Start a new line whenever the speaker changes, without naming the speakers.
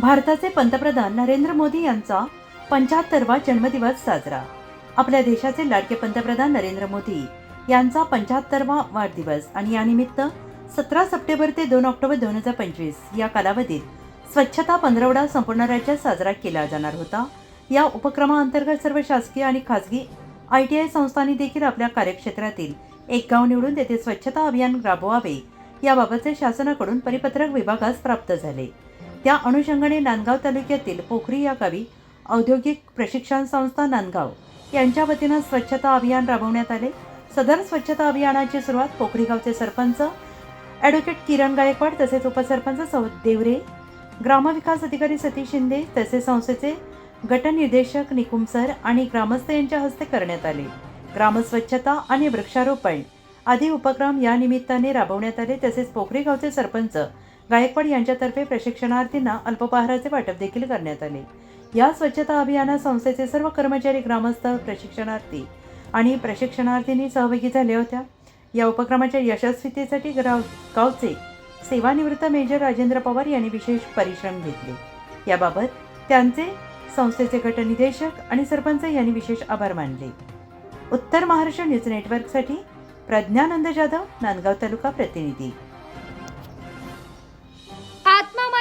भारताचे पंतप्रधान नरेंद्र मोदी यांचा पंच्याहत्तरवा जन्मदिवस साजरा. आपल्या देशाचे लाडके पंतप्रधान नरेंद्र मोदी यांचा पंच्याहत्तरवा वाढदिवस आणि यानिमित्त सतरा सप्टेंबर ते दोन ऑक्टोबर दोन हजार पंचवीस या कालावधीत स्वच्छता पंधरवडा संपूर्ण राज्यात साजरा केला जाणार होता. या उपक्रमाअंतर्गत सर्व शासकीय आणि खासगी आय टी आय संस्थांनी देखील आपल्या कार्यक्षेत्रातील एक गाव निवडून तेथे स्वच्छता अभियान राबवावे याबाबतचे शासनाकडून परिपत्रक विभागास प्राप्त झाले. त्या अनुषंगाने नांदगाव तालुक्यातील पोखरी या गावी औद्योगिक प्रशिक्षण संस्था नांदगाव यांच्या वतीनं स्वच्छता अभियान राबवण्यात आले. सदर स्वच्छता अभियानाची सुरुवात पोखरीगावचे सरपंच ॲडव्होकेट किरण गायकवाड तसेच उपसरपंच सौ देवरे ग्रामविकास अधिकारी सतीश शिंदे तसेच संस्थेचे गटनिर्देशक निकुम सर आणि ग्रामस्थ यांच्या हस्ते करण्यात आले. ग्रामस्वच्छता आणि वृक्षारोपण आदी उपक्रम या निमित्ताने राबवण्यात आले. तसेच पोखरीगावचे सरपंच गायकवाड यांच्यातर्फे प्रशिक्षणार्थींना अल्पपहाराचे वाटप देखील करण्यात आले. या स्वच्छता अभियानात संस्थेचे सर्व कर्मचारी ग्रामस्थ प्रशिक्षणार्थी आणि प्रशिक्षणार्थींनी सहभागी झाल्या होत्या. या उपक्रमाच्या यशस्वीतेसाठी गाव गावचे सेवानिवृत्त मेजर राजेंद्र पवार यांनी विशेष परिश्रम घेतले. याबाबत त्यांचे संस्थेचे गटनिदेशक आणि सरपंच यांनी विशेष आभार मानले. उत्तर महाराष्ट्र न्यूज नेटवर्कसाठी प्रज्ञानंद जाधव नांदगाव तालुका प्रतिनिधी.